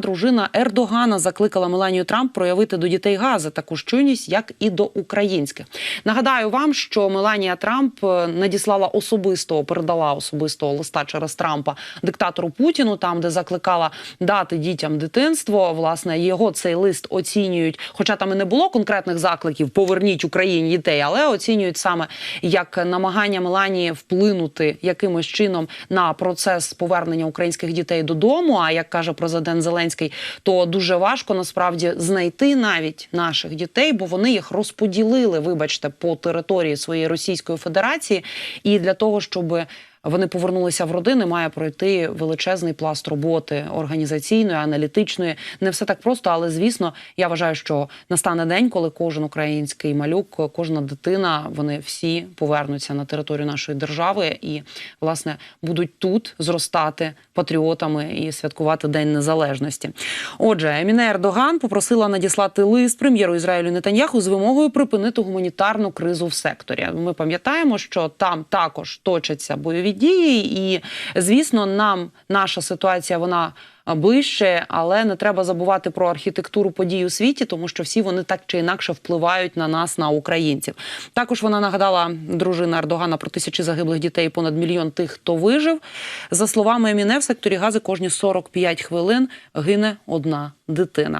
Дружина Ердогана закликала Меланію Трамп проявити до дітей Гази таку ж чуйність, як і до українських. Нагадаю вам, що Меланія Трамп е, надіслала особисто, передала особистого листа через Трампа диктатору Путіну, там де закликала дати дітям дитинство. Власне, його цей лист оцінюють, хоча там і не було конкретних закликів поверніть Україні дітей, але оцінюють саме як намагання Меланії вплинути якимось чином на процес повернення українських дітей додому. А як каже президент Зеленський, то дуже важко насправді знайти навіть наших дітей, бо вони їх розподілили, вибачте, по території своєї Російської Федерації. І для того, щоб вони повернулися в родини, має пройти величезний пласт роботи організаційної, аналітичної. Не все так просто, але звісно, я вважаю, що настане день, коли кожен український малюк, кожна дитина, вони всі повернуться на територію нашої держави і власне будуть тут зростати патріотами і святкувати День Незалежності. Отже, Еміне Ердоган попросила надіслати лист прем'єру Ізраїлю Нетаньяху з вимогою припинити гуманітарну кризу в секторі. Ми пам'ятаємо, що там також точаться бойові дії, і звісно, нам наша ситуація вона ближче, але не треба забувати про архітектуру подій у світі, тому що всі вони так чи інакше впливають на нас, на українців. Також вона нагадала дружина Ердогана про тисячі загиблих дітей, і понад мільйон тих, хто вижив. За словами Еміне, в секторі гази кожні 45 хвилин гине одна дитина.